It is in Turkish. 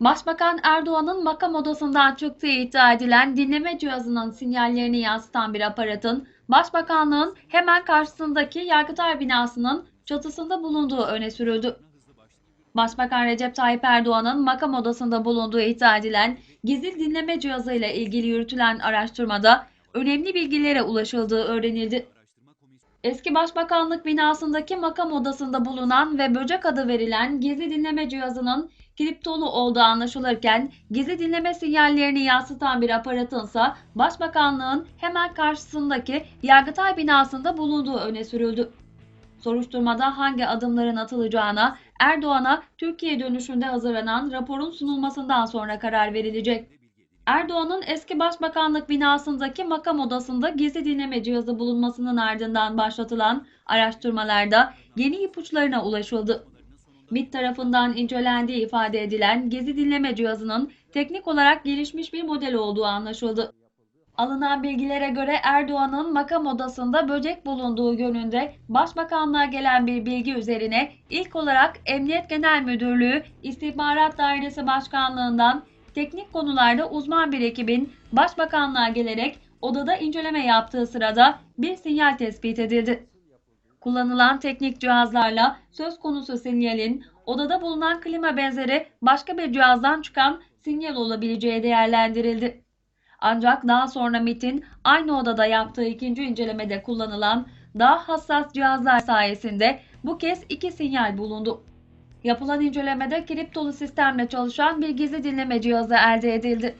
Başbakan Erdoğan'ın makam odasından çıktığı iddia edilen dinleme cihazının sinyallerini yansıtan bir aparatın Başbakanlığın hemen karşısındaki Yargıtay binasının çatısında bulunduğu öne sürüldü. Başbakan Recep Tayyip Erdoğan'ın makam odasında bulunduğu iddia edilen gizli dinleme cihazıyla ilgili yürütülen araştırmada önemli bilgilere ulaşıldığı öğrenildi. Eski Başbakanlık binasındaki makam odasında bulunan ve böcek adı verilen gizli dinleme cihazının kriptolu olduğu anlaşılırken gizli dinleme sinyallerini yansıtan bir aparatınsa Başbakanlığın hemen karşısındaki Yargıtay binasında bulunduğu öne sürüldü. Soruşturmada hangi adımların atılacağına Erdoğan'a Türkiye dönüşünde hazırlanan raporun sunulmasından sonra karar verilecek. Erdoğan'ın eski başbakanlık binasındaki makam odasında gizli dinleme cihazı bulunmasının ardından başlatılan araştırmalarda yeni ipuçlarına ulaşıldı. MİT tarafından incelendiği ifade edilen gizli dinleme cihazının teknik olarak gelişmiş bir model olduğu anlaşıldı. Alınan bilgilere göre Erdoğan'ın makam odasında böcek bulunduğu yönünde Başbakanlığa gelen bir bilgi üzerine ilk olarak Emniyet Genel Müdürlüğü İstihbarat Dairesi Başkanlığından teknik konularda uzman bir ekibin Başbakanlığa gelerek odada inceleme yaptığı sırada bir sinyal tespit edildi. Kullanılan teknik cihazlarla söz konusu sinyalin odada bulunan klima benzeri başka bir cihazdan çıkan sinyal olabileceği değerlendirildi. Ancak daha sonra MIT'in aynı odada yaptığı ikinci incelemede kullanılan daha hassas cihazlar sayesinde bu kez iki sinyal bulundu. Yapılan incelemede kriptolu sistemle çalışan bir gizli dinleme cihazı elde edildi.